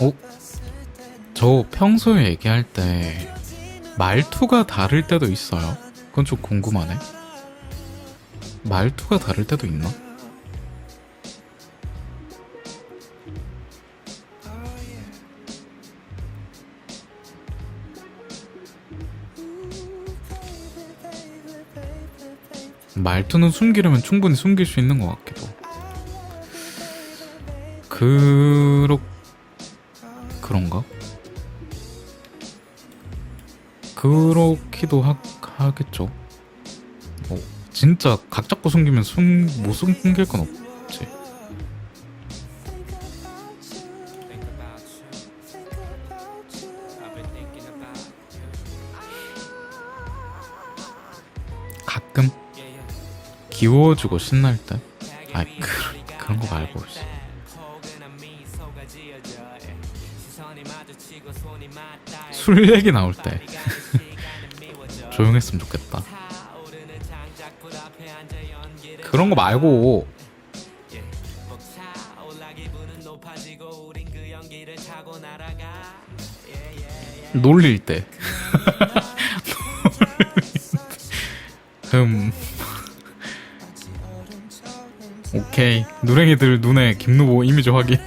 어? 저 평소에 얘기할 때 말투가 다를 때도 있어요? 그건 좀 궁금하네. 말투가 다를 때도 있나? 말투는 숨기려면 충분히 숨길 수 있는 것 같기도. 그렇 그런가? 그렇기도 하, 하겠죠. 뭐 진짜 각 잡고 숨기면 숨 못 숨길 건 없지. 가끔. 귀여워지고 신날 때. 아 그, 그런 거 말고. 술 얘기 나올 때 조용했으면 좋겠다. 그런 거 말고. 놀릴 때. 음. 오케이. 누랭이들 눈에 김누보 이미지 확인.